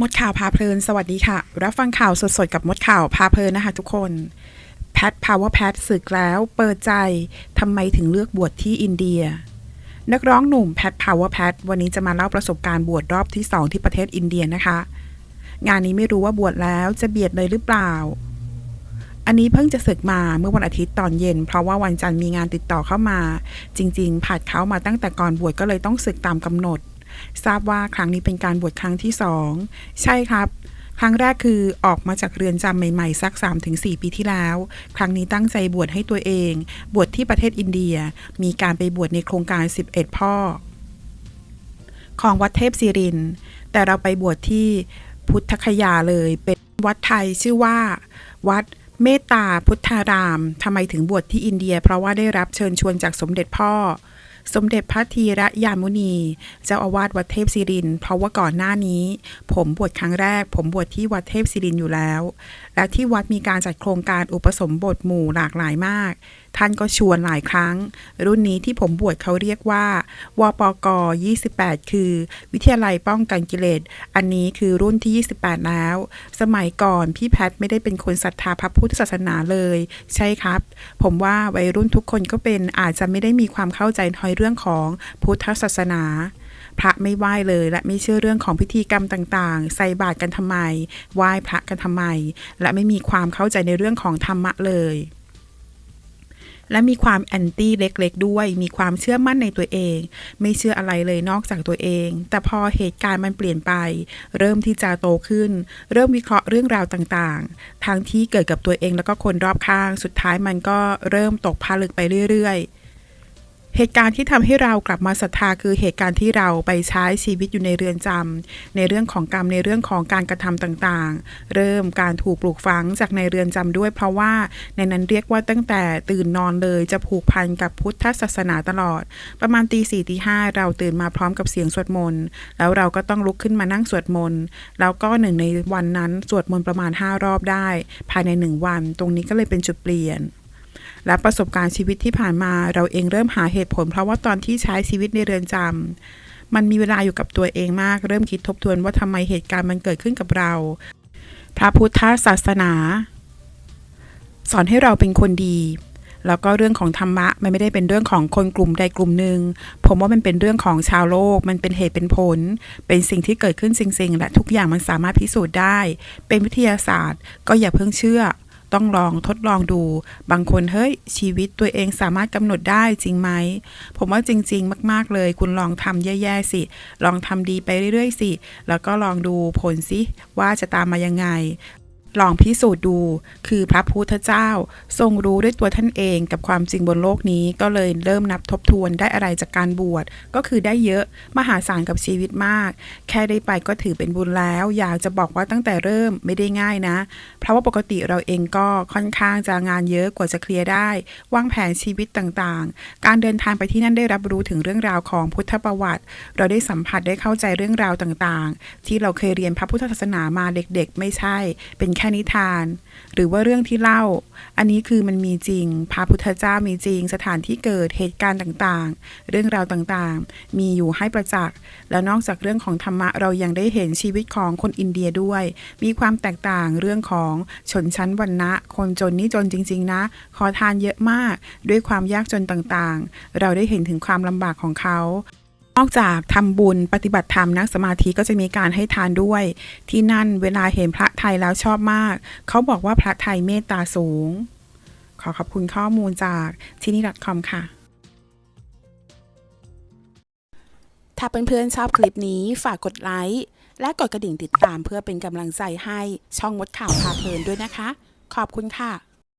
มดข่าวพาเพลิน สวัสดีค่ะ รับฟังข่าวสดๆ กับมดข่าวพาเพลินนะคะทุกคน แพทพาวเวอร์แพทสึกแล้ว เปิดใจทำไมถึงเลือกบวชที่อินเดีย นักร้องหนุ่มแพทพาวเวอร์แพทวันนี้จะมาเล่าประสบการณ์บวชรอบที่ 2 ที่ประเทศอินเดียนะคะ งานนี้ไม่รู้ว่าบวชแล้วจะเบียดเลยหรือเปล่า อันนี้เพิ่งจะศึกมาเมื่อวันอาทิตย์ตอนเย็น เพราะว่าวันจันทร์มีงานติดต่อเข้ามา จริง ๆ ผัดเขามาตั้งแต่ก่อนบวชก็เลยต้องศึกตามกำหนด ทราบว่าครั้งนี้เป็นการบวชครั้งที่สองใช่ครับ ครั้งแรกคือออกมาจากเรือนจำใหม่ๆ สัก 3-4 ปีที่แล้ว ครั้งนี้ตั้งใจบวชให้ตัวเอง บวชที่ประเทศอินเดีย มีการไปบวชในโครงการ 11 พ่อ ของวัดเทพศิริน แต่เราไปบวชที่พุทธคยาเลย เป็นวัดไทยชื่อว่า วัดเมตตาพุทธาราม ทำไมถึงบวชที่อินเดีย เพราะว่าได้รับเชิญชวนจากสมเด็จพ่อ สมเด็จพระธีระยามุนี เจ้าอาวาสวัดเทพศิริน เพราะว่าก่อนหน้านี้ ผมบวชครั้งแรก ผมบวชที่วัดเทพศิรินอยู่แล้ว และที่วัดมีการจัดโครงการอุปสมบทหมู่หลากหลายมากท่านก็ชวนหลายครั้ง รุ่นนี้ที่ผมบวชเขาเรียกว่า วปก 28 คือ วิทยาลัยป้องกันกิเลส อันนี้คือรุ่นที่ 28 แล้ว สมัยก่อนพี่แพทย์ไม่ได้เป็นคนศรัทธาพระพุทธศาสนาเลย ใช่ครับ ผมว่าวัยรุ่นทุกคนก็เป็นอาจจะไม่ได้มีความเข้าใจในเรื่องของพุทธศาสนา พระไม่ไหว้เลย และไม่เชื่อเรื่องของพิธีกรรมต่างๆ ใส่บาตรกันทำไม ไหว้พระกันทำไม และไม่มีความเข้าใจในเรื่องของธรรมะเลย และมีความแอนตี้เล็กๆด้วย มีความเชื่อมั่นในตัวเอง ไม่เชื่ออะไรเลยนอกจากตัวเอง แต่พอเหตุการณ์มันเปลี่ยนไป เริ่มที่จะโตขึ้น เริ่มวิเคราะห์เรื่องราวต่างๆ ทั้งที่เกิดกับตัวเองแล้วก็คนรอบข้าง สุดท้ายมันก็เริ่มตกผลึกไปเรื่อยๆ เหตุการณ์ที่ทำให้เรากลับมาศรัทธาคือเหตุการณ์ที่เราไปใช้ชีวิตอยู่ในเรือนจำในเรื่องของกรรมในเรื่องของการกระทำต่างๆ เริ่มการถูกปลูกฝังจากในเรือนจำด้วย เพราะว่าในนั้นเรียกว่าตั้งแต่ตื่นนอนเลยจะผูกพันกับพุทธศาสนาตลอด ประมาณตีสี่ตีห้าเราตื่นมาพร้อมกับเสียงสวดมนต์แล้วเราก็ต้องลุกขึ้นมานั่งสวดมนต์แล้วก็หนึ่งในวันนั้นสวดมนต์ประมาณ 5 รอบได้ ภายในหนึ่งวัน ตรงนี้ก็เลยเป็นจุดเปลี่ยน และประสบการณ์ชีวิตที่ผ่านมาเราเองเริ่มหาเหตุผล เพราะว่าตอนที่ใช้ชีวิตในเรือนจำมันมีเวลาอยู่กับตัวเองมาก เริ่มคิดทบทวนว่าทำไมเหตุการณ์มันเกิดขึ้นกับเรา พระพุทธศาสนา สอนให้เราเป็นคนดีแล้วก็เรื่องของธรรมะมันไม่ได้เป็นเรื่องของคนกลุ่มใดกลุ่มหนึ่งผมว่ามันเป็นเรื่องของชาวโลก มันเป็นเหตุเป็นผล เป็นสิ่งที่เกิดขึ้นจริงๆและทุกอย่างมันสามารถพิสูจน์ได้ เป็นวิทยาศาสตร์ ก็อย่าเพิ่งเชื่อ ต้องลองทดลองดู บางคนเฮ้ยชีวิตตัวเองสามารถกำหนดได้จริงไหม ผมว่าจริง ๆ มาก ๆ เลย คุณลองทำแย่ ๆ สิ ลองทำดีไปเรื่อย ๆ สิ แล้วก็ลองดูผลสิว่าจะตามมายังไง ลองพิสูจน์ดู คือพระพุทธเจ้า ทรงรู้ด้วยตัวท่านเองกับความจริงบนโลกนี้ ก็เลยเริ่มนับทบทวนได้อะไรจากการบวช ก็คือได้เยอะมหาศาลกับชีวิตมาก แค่ได้ไปก็ถือเป็นบุญแล้ว อยากจะบอกว่าตั้งแต่เริ่มไม่ได้ง่ายนะ เพราะว่าปกติเราเองก็ค่อนข้างจะงานเยอะกว่าจะเคลียร์ได้ วางแผนชีวิตต่างๆ การเดินทางไปที่นั่นได้รับรู้ถึงเรื่องราวของพุทธประวัติ เราได้สัมผัสได้เข้าใจเรื่องราวต่างๆ ที่เราเคยเรียนพระพุทธศาสนามาเด็ก ๆ ไม่ใช่ เป็นแค่นิทาน หรือว่าเรื่องที่เล่า อันนี้คือมันมีจริง พระพุทธเจ้ามีจริง สถานที่เกิดเหตุการณ์ต่างๆ เรื่องราวต่างๆ มีอยู่ให้ประจักษ์แล้วนอกจากเรื่องของธรรมะเรายังได้เห็นชีวิตของคนอินเดียด้วย มีความแตกต่างเรื่องของชนชั้นวรรณะ คนจนนี่จนจริง ๆ นะ ขอทานเยอะมาก ด้วยความยากจนต่างๆ เราได้เห็นถึงความลำบากของเขา นอกจากทำบุญปฏิบัติธรรมนั่งสมาธิก็จะมีการให้ทานด้วย ที่นั่นเวลาเห็นพระไทยแล้วชอบมาก เขาบอกว่าพระไทยเมตตาสูง ขอขอบคุณข้อมูลจากที่นี่ .com ค่ะ ถ้าเพื่อนๆชอบคลิปนี้ฝากกดไลค์และกดกระดิ่งติดตามเพื่อเป็นกำลังใจให้ช่องมดข่าวพาเพลินด้วยนะคะ ขอบคุณค่ะ